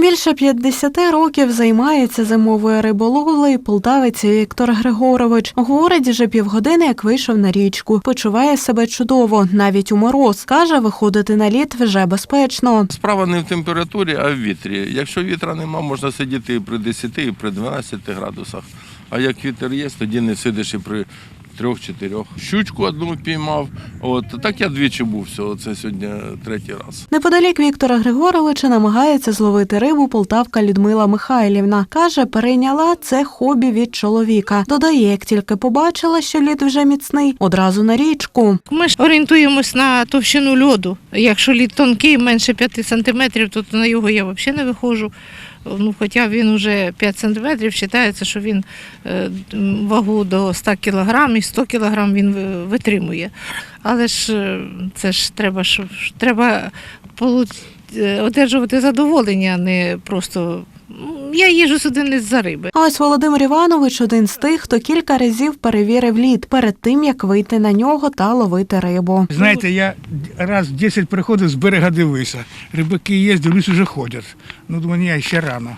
Більше 50 років займається зимовою риболовлею полтавець Віктор Григорович. Говорить, вже півгодини, як вийшов на річку. Почуває себе чудово, навіть у мороз. Каже, виходити на лід вже безпечно. Справа не в температурі, а в вітрі. Якщо вітра нема, можна сидіти і при 10, і при 12 градусах. А як вітер є, тоді не сидиш і при трьох-чотирьох. Щучку одну піймав. От так я двічі був всього. Це сьогодні третій раз. Неподалік Віктора Григоровича намагається зловити рибу полтавка Людмила Михайлівна. Каже, перейняла це хобі від чоловіка. Додає, як тільки побачила, що лід вже міцний, одразу на річку. Ми ж орієнтуємось на товщину льоду. Якщо лід тонкий, менше 5 сантиметрів, то на його я взагалі не виходжу. Ну, хоча він вже 5 сантиметрів, вважається, що він е, вагу до 100 кілограм і 100 кілограм він витримує. Але ж е, це ж треба, щоб треба е, одержувати задоволення, а не просто. Я їжу сюди не за риби. А ось Володимир Іванович один з тих, хто кілька разів перевірив лід перед тим, як вийти на нього та ловити рибу. Знаєте, я раз 10 приходив з берега дивився. Рибаки є, дивлюсь, вже ходять. Ну, думаю, ні, ще рано.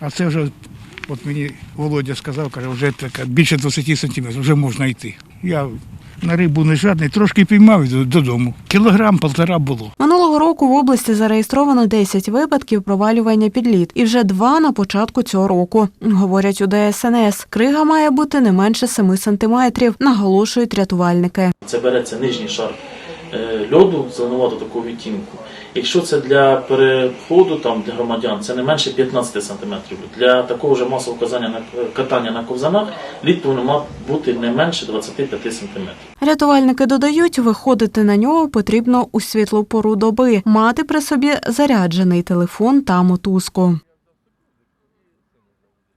А це вже, от мені Володя сказав, каже, вже така, більше 20 сантиметрів, вже можна йти. Я на рибу не жадний, трошки піймав і додому. Кілограм, полтора було. Минулого року в області зареєстровано 10 випадків провалювання під лід, і вже два на початку цього року. Говорять у ДСНС. Крига має бути не менше 7 сантиметрів, наголошують рятувальники. Це береться нижній шар е, льоду зеленувато такого відтінку. Якщо це для переходу там для громадян, це не менше 15 см. Для такого вже масового казання на катання на ковзанах лід повинен бути не менше 25 см. Рятувальники додають, виходити на нього потрібно у світлу пору доби, мати при собі заряджений телефон та мотузку.